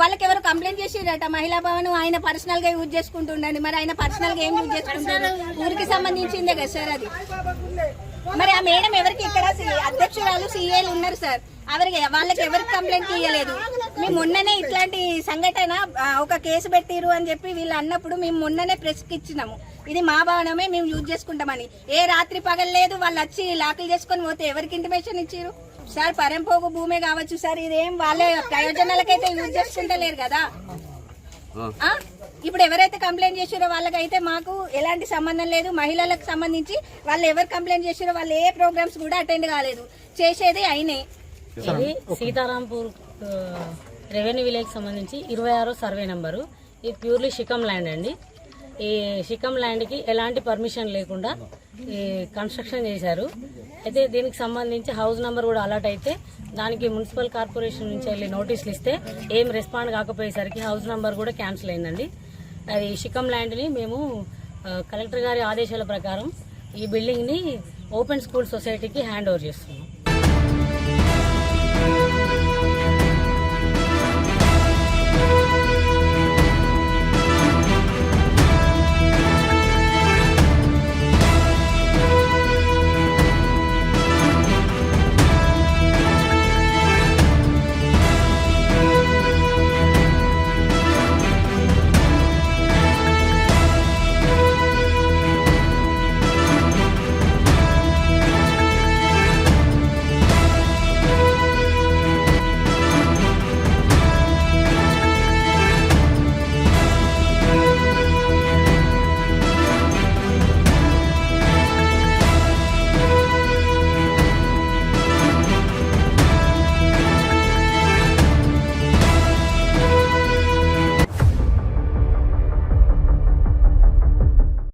వాళ్ళకి ఎవరు కంప్లైంట్ చేసిరట మహిళా భవన్ ఆయన పర్సనల్గా యూజ్ చేసుకుంటుండండి మరి ఆయన పర్సనల్గా ఏం యూజ్ చేసుకుంటారు? ఊరికి సంబంధించిందే కదా సార్ అది. మరి ఆ మేడం ఎవరికి ఇక్కడ? అధ్యక్షురాలు సీఏలు ఉన్నారు సార్. ఎవరికి వాళ్ళకి ఎవరికి కంప్లైంట్ ఇవ్వలేదు మేము మొన్ననే ఇట్లాంటి సంఘటన ఒక కేసు పెట్టిరు అని చెప్పి వీళ్ళు అన్నప్పుడు మేము మొన్ననే ప్రెస్కి ఇచ్చినాము. ఇది మా భవనమే మేము యూజ్ చేసుకుంటామని. ఏ రాత్రి పగలలేదు వాళ్ళు వచ్చి లాకులు చేసుకొని పోతే ఎవరికి ఇంటిమేషన్ ఇచ్చిరు సార్ పరంపోగు భూమే కావచ్చు సార్ ఇదేం వాళ్ళ ప్రయోజనాలకైతే యూజ్ చేసుకుంటలేరు కదా? ఇప్పుడు ఎవరైతే కంప్లైంట్ చేసారో వాళ్ళకైతే మాకు ఎలాంటి సంబంధం లేదు. మహిళలకు సంబంధించి వాళ్ళు ఎవరు కంప్లైంట్ చేసారో వాళ్ళు ఏ ప్రోగ్రామ్స్ కూడా అటెండ్ కాలేదు. చేసేది అయినే. ఇది సీతారాంపూర్ రెవెన్యూ విలేజ్ సంబంధించి ఇరవై ఆరో సర్వే నెంబరు. ఇది ప్యూర్లీ షికమ్ ల్యాండ్ అండి. ఈ షికమ్ ల్యాండ్కి ఎలాంటి పర్మిషన్ లేకుండా ఈ కన్స్ట్రక్షన్ చేశారు. అయితే దీనికి సంబంధించి హౌస్ నెంబర్ కూడా అలర్ట్ అయితే దానికి మున్సిపల్ కార్పొరేషన్ నుంచి వెళ్ళి నోటీసులు ఇస్తే ఏం రెస్పాండ్ కాకపోయేసరికి హౌస్ నెంబర్ కూడా క్యాన్సిల్ అయిందండి. అది షికమ్ ల్యాండ్ని మేము కలెక్టర్ గారి ఆదేశాల ప్రకారం ఈ బిల్డింగ్ని ఓపెన్ స్కూల్ సొసైటీకి హ్యాండ్ ఓవర్ చేస్తున్నాం.